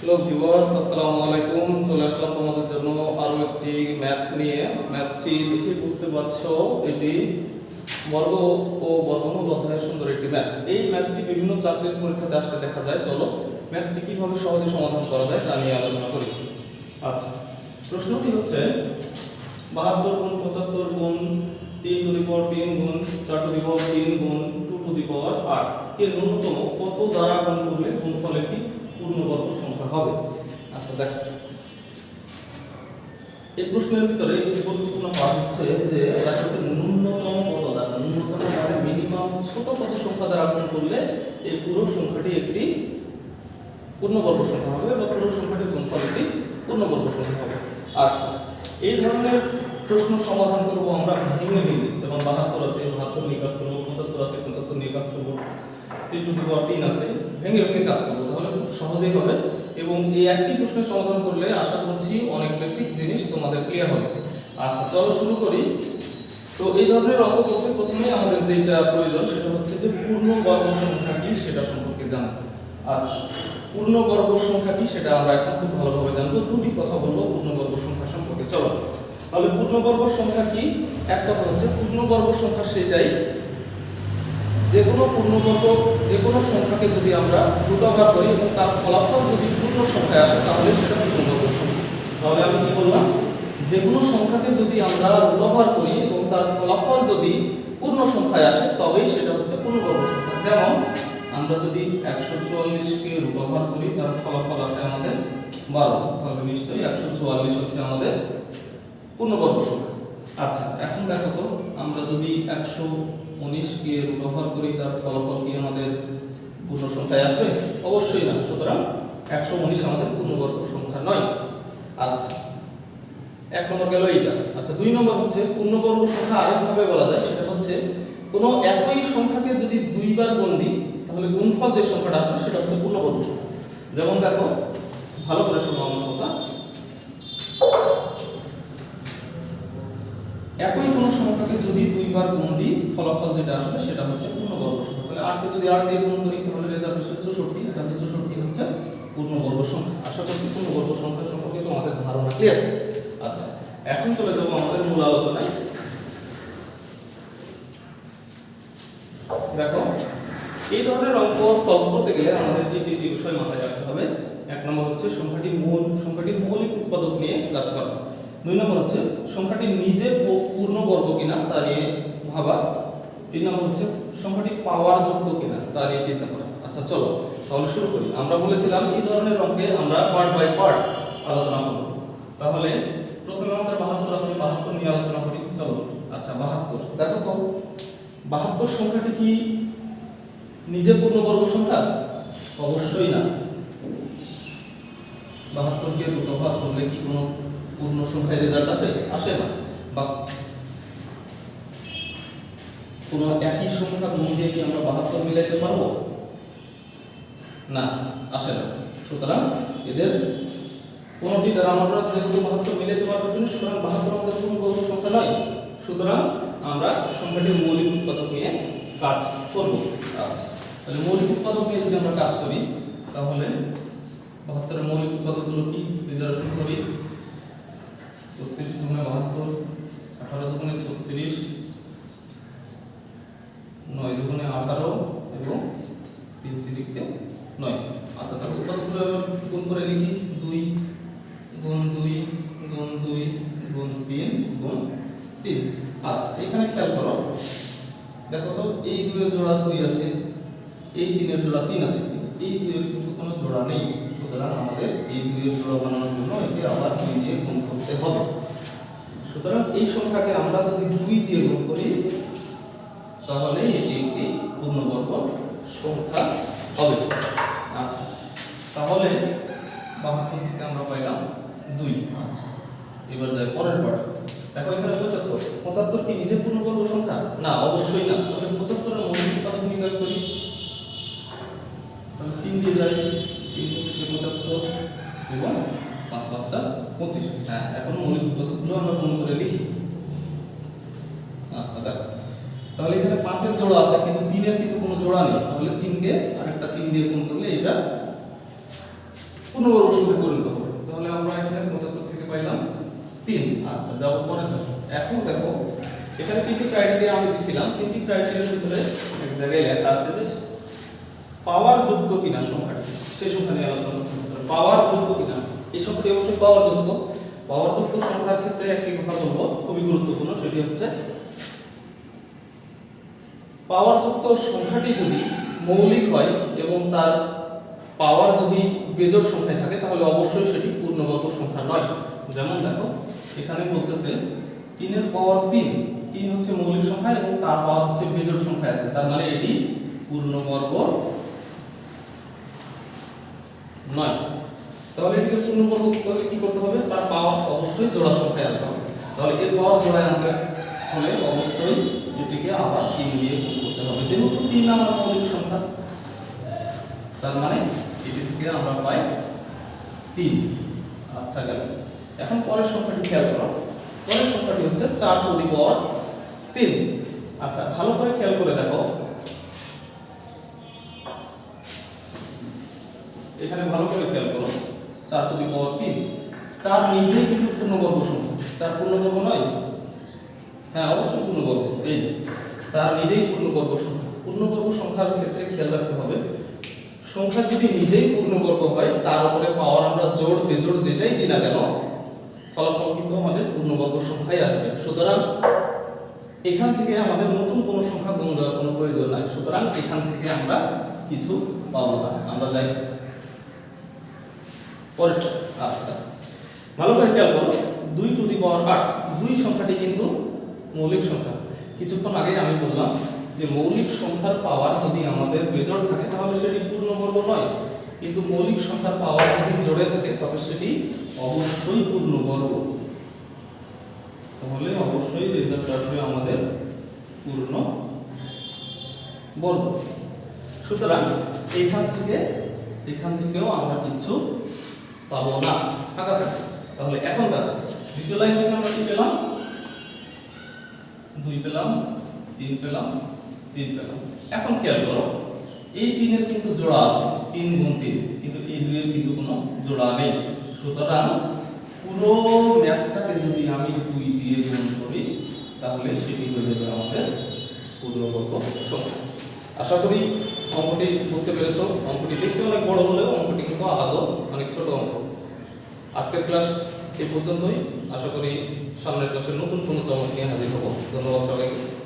Hello viewers আসসালামু আলাইকুম চলে আসলাম তোমাদের জন্য আরও একটি ম্যাথ নিয়ে। ম্যাথটি দেখে বুঝতে পারছ, এটি বর্গ ও বর্গমূল অধ্যায়ের সুন্দর একটি ম্যাথ এই ম্যাথটি বিভিন্ন চাকরির পরীক্ষাতে আসলে দেখা যায়। চলো ম্যাথটি কীভাবে সহজে সমাধান করা যায় তা নিয়ে আলোচনা করি। আচ্ছা প্রশ্নটি হচ্ছে, বাহাত্তর গুণ পঁচাত্তর গুণ তিন টু দি তিন গুণ চার টু দি তিন গুণ টু টু দি আট। কে ন্যূনতম কত দ্বারা গুণ করলে গুণফল একটি পূর্ণবর্গ সংখ্যা হবে। আচ্ছা দেখ। এই প্রশ্নের ভিতরে গুরুত্বপূর্ণ পাঠ হচ্ছে যে আসলে ন্যূনতম কত দ্বারা, ন্যূনতম মানে মিনিমাম ছোট কত সংখ্যা দ্বারা গুণ করলে এই পুরো সংখ্যাটি একটি পূর্ণবর্গ সংখ্যা হবে বা পুরো সংখ্যাটি গুণফল একটি পূর্ণবর্গ সংখ্যা হবে। আচ্ছা এই ধরনের প্রশ্ন সমাধান করব আমরা ভেঙে ভেঙে, যেমন বাহাত্তর আছে, বাহাত্তর নিয়ে কাজ করব, পঁচাত্তর আছে, পঁচাত্তর নিয়ে কাজ করব। তিন টু পাওয়ার তিন আছে, ভেঙে ভেঙে কাজ করব, তাহলে খুব সহজেই হবে। এবং এই একটি প্রশ্নের সমাধান করলে আশা করছি অনেক বেসিক জিনিস তোমাদের ক্লিয়ার হবে। আচ্ছা চলো শুরু করি। তো এই ধরনের অঙ্ক করতে প্রথমে আমাদের যেটা প্রয়োজন, সেটা হচ্ছে যে পূর্ণ বর্গ সংখ্যা কি সেটা সম্পর্কে জানা আচ্ছা পূর্ণ বর্গ সংখ্যা কি সেটা আমরা এখন খুব ভালোভাবে জানব। দুটি কথা বলব পূর্ণ বর্গ সংখ্যা সম্পর্কে, চলো। তাহলে পূর্ণবর্গ সংখ্যা কি? এক কথা হচ্ছে পূর্ণবর্গ সংখ্যা সেটাই যে কোনো পূর্ণবর্গ যে কোনো সংখ্যাকে যদি আমরা রুটাভার করি এবং তার ফলাফল যদি পূর্ণ সংখ্যায় আসে, তাহলে সেটা পূর্ণবর্গ সংখ্যা। তাহলে আমি কি বললাম? যে কোনো সংখ্যাকে যদি আমরা রুটাভার করি এবং তার ফলাফল যদি পূর্ণ সংখ্যায় আসে, তবেই সেটা হচ্ছে পূর্ণবর্গ সংখ্যা। যেমন, আমরা যদি একশো চুয়াল্লিশকে রুটাভার করি, তার ফলাফল আসে আমাদের বারো। তাহলে নিশ্চয়ই একশো চুয়াল্লিশ হচ্ছে আমাদের পূর্ণবর্গ সংখ্যা। আচ্ছা এখন দেখো তো, আমরা যদি একশো উনিশকে রূপান্তর করি, তার ফলাফল কি আমাদের পূর্ণ সংখ্যায় আসবে? অবশ্যই না। সুতরাং একশো উনিশ আমাদের পূর্ণবর্গ সংখ্যা নয়। আচ্ছা এক নম্বর গেল এইটা। আচ্ছা দুই নম্বর হচ্ছে, পূর্ণবর্গ সংখ্যা আরেকভাবে বলা যায়, সেটা হচ্ছে কোনো একই সংখ্যাকে যদি দুইবার গুণ দিই, তাহলে গুণফল যে সংখ্যাটা আসবে, সেটা হচ্ছে পূর্ণবর্গ সংখ্যা। যেমন দেখো, ভালো করে শোনো আমার কথা একই কোনো সংখ্যাকে যদি দুইবার গুণ দিই, ফলাফল যেটা আসবে সেটা হচ্ছে পূর্ণবর্গ সংখ্যা। তাহলে আটকে যদি আট দিয়ে গুণ করি, তাহলে রেজাল্ট হচ্ছে চৌষট্টি, তাহলে চৌষট্টি হচ্ছে পূর্ণবর্গ সংখ্যা। আশা করছি পূর্ণবর্গ সংখ্যা সম্পর্কে তোমাদের ধারণা ক্লিয়ার আচ্ছা এখন চলে যাব আমাদের মূল আলোচনায়। দেখো, এই ধরনের অঙ্ক সলভ করতে গেলে আমাদের যে তিনটি বিষয় মাথায় রাখতে হবে। এক নম্বর হচ্ছে সংখ্যাটির মূল, সংখ্যাটির মৌলিক উৎপাদক নিয়ে কাজ করা। দুই নম্বর হচ্ছে, সংখ্যাটি নিজে পূ- পূর্ণবর্গ কিনা তা নিয়ে ভাবা। তিন নম্বর হচ্ছে, সংখ্যাটি পাওয়ার যোগ্য কিনা তা নিয়ে চিন্তা করা। আচ্ছা চলো, তাহলে শুরু করি। আমরা বলেছিলাম এই ধরনের অঙ্কে আমরা পার্ট বাই পার্ট আলোচনা করব। তাহলে প্রথমে আমাদের বাহাত্তর আছে, বাহাত্তর নিয়ে আলোচনা করি। চলো আচ্ছা বাহাত্তর। দেখো তো, বাহাত্তর সংখ্যাটি কি নিজে পূর্ণ পূর্ণবর্গ সংখ্যা? অবশ্যই না। বাহাত্তরকে দুটো ভাগ করলে কি কোনো পূর্ণ সংখ্যায় রেজাল্ট আসে? আসে না। বা কোনো একই সংখ্যা গুণ দিয়ে কি আমরা বাহাত্তর মিলাইতে পারব? না, আসে না। সুতরাং এদের কোনোটি দ্বারা আমরা যেহেতু বাহাত্তর মিলাইতে পারতেছি না, সুতরাং বাহাত্তর আমাদের পূর্ণবর্গ সংখ্যা নয়। সুতরাং আমরা সংখ্যাটির মৌলিক উৎপাদক নিয়ে কাজ করব। আচ্ছা তাহলে মৌলিক উৎপাদক নিয়ে যদি আমরা কাজ করি, তাহলে বাহাত্তরের মৌলিক উৎপাদকগুলো কি নিদর্শন করি? ছত্রিশ দুগুণে বাহাত্তর, আঠারো দুগুণে ছত্রিশ, নয় দুগুণে আঠারো এবং তিন তিরিকে নয়। আচ্ছা তাহলে উৎপাদকগুলো এবার গুণ করে লিখি। দুই গুণ দুই গুণ দুই গুণ তিন গুণ তিন। আচ্ছা এখানে খেয়াল করো। দেখো তো, এই দুইয়ের জোড়া দুই আছে, এই তিনের জোড়া তিন আছে, কিন্তু এই দুইয়ের কিন্তু কোনো জোড়া নেই। সুতরাং আমাদের এই দুইয়ের জোড়া বানানোর জন্য এটি আবার দুই দিয়ে গুণ করতে হবে। সুতরাং এই সংখ্যাকে আমরা যদি দুই দিয়ে গুণ করি, তাহলে এটি একটি পূর্ণবর্গ সংখ্যা হবে। আচ্ছা তাহলে বাহাত্তর থেকে আমরা পাইলাম দুই। আচ্ছা এবার যাই পরের পার্ট দেখো এখানে পঁচাত্তর পঁচাত্তর কি নিজে পূর্ণবর্গ সংখ্যা না অবশ্যই না তাহলে পঁচাত্তরের মৌলিক উৎপাদক নিয়ে কাজ করি তাহলে তিন দিয়ে যাই তিন পঁচিশে পঁচাত্তর এবং পাঁচ বাচ্চা পঁচিশ হ্যাঁ এখন মৌলিক উৎপাদকগুলো আমরা গুণ করে লিখি আচ্ছা দেখো তাহলে এখানে পাঁচের জোড়া আছে কিন্তু তিনের কিন্তু কোনো জোড়া নেই। তাহলে তিনকে আরেকটা তিন দিয়ে গুণ করলে এটা পূর্ণবর্গ সংখ্যায় পরিণত হবে। তাহলে আমরা এখানে পঁচাত্তর থেকে পাইলাম তিন। আচ্ছা যাব পরে এখন দেখো, এখানে তিনটি ক্রাইটেরিয়া আমি দিছিলাম। তিনটি ক্রাইটেরিয়ার ভিতরে এক জায়গায় লেখা আছে যে পাওয়ার যুক্ত কিনা সংখ্যাটি। সেই সংখ্যা নিয়ে আলোচনা পাওয়ার যুক্ত কিনা? এই সংখ্যাটি অবশ্যই পাওয়ার যুক্ত পাওয়ার যুক্ত সংখ্যার ক্ষেত্রে একটি কথা বলব। খুবই গুরুত্বপূর্ণ। সেটি হচ্ছে পাওয়ার যুক্ত সংখ্যাটি যদি মৌলিক হয় এবং তার পাওয়ার যদি বেজোড় সংখ্যায় থাকে, তাহলে অবশ্যই সেটি পূর্ণবর্গ সংখ্যা নয়। যেমন দেখো, এখানে বলতেছে তিনের পাওয়ার তিন। তিন হচ্ছে মৌলিক সংখ্যা এবং তার পাওয়ার হচ্ছে বেজোড় সংখ্যা আছে। তার মানে এটি পূর্ণবর্গ নয়। তাহলে এটিকে পূর্ণবর্গ করতে হলে কি করতে হবে? তার পাওয়ার অবশ্যই জোড়া সংখ্যায় আনতে হবে। তাহলে এর পাওয়ার জোড়ায় আনতে হলে অবশ্যই এটিকে আবার তিন দিয়ে গুণ করতে হবে। যেহেতু তিন আমার মৌলিক সংখ্যা, তার মানে এটি থেকে আমরা পাই তিন। আচ্ছা গেল। এখন পরের সংখ্যাটি খেয়াল করো। পরের সংখ্যাটি হচ্ছে চার পরিবর তিন। আচ্ছা ভালো করে খেয়াল করে দেখো। এখানে ভালো করে খেয়াল করো। চার টু দি তিন। চার নিজেই কিন্তু পূর্ণবর্গ সংখ্যা। চার পূর্ণবর্গ নয়। হ্যাঁ অবশ্যই পূর্ণবর্গ। এই চার নিজেই পূর্ণবর্গ সংখ্যা। পূর্ণবর্গ সংখ্যার ক্ষেত্রে খেয়াল রাখতে হবে, সংখ্যা যদি নিজেই পূর্ণবর্গ হয়, তার উপরে পাওয়ার আমরা জোড়, বেজোড় যেটাই দিই না কেন, ফলাফল কিন্তু আমাদের পূর্ণবর্গ সংখ্যাই আসবে। সুতরাং এখান থেকে আমাদের নতুন কোনো সংখ্যা গুণ দেওয়ার কোনো প্রয়োজন নাই। সুতরাং এখান থেকে আমরা কিছু পাবো না। আমরা যাই। পরেরটা আচ্ছা। ভালো করে খেয়াল করো। দুই টু দি পাওয়ার আট। দুই সংখ্যাটি কিন্তু মৌলিক সংখ্যা। কিছুক্ষণ আগে আমি বললাম যে মৌলিক সংখ্যার পাওয়ার যদি আমাদের বেজোড় থাকে, তাহলে সেটি পূর্ণবর্গ নয়। কিন্তু মৌলিক সংখ্যার পাওয়ার যদি জোড়ে থাকে, তবে সেটি অবশ্যই পূর্ণবর্গ তাহলে অবশ্যই রেজাল্ট আসবে আমাদের পূর্ণ বর্গ। সুতরাং এখান থেকে, এখান থেকেও আমরা কিছু পাবো না। ফাঁকা তাহলে এখন দেখো দ্বিতীয় লাইন থেকে আমরা কি পেলাম? দুই পেলাম, তিন পেলাম তিন পেলাম। এখন খেয়াল করো, এই তিনের কিন্তু জোড়া আছে, তিন গুণ তিন, কিন্তু এই দুইয়ের কিন্তু কোনো জোড়া নেই। সুতরাং পুরো ম্যাথটাকে যদি আমি দুই দিয়ে গুণ করি, তাহলে সেটি হয়ে যাবে আমাদের পূর্ণবর্গ আশা করি অঙ্কটি বুঝতে পেরেছ। অঙ্কটি দেখতে অনেক বড় হলেও অঙ্কটি কিন্তু আলাদা, অনেক ছোট অঙ্ক। আজকের ক্লাস এই পর্যন্তই। আশা করি সামনের ক্লাসে নতুন কোনো চমক নিয়ে হাজির হব। ধন্যবাদ সবাইকে।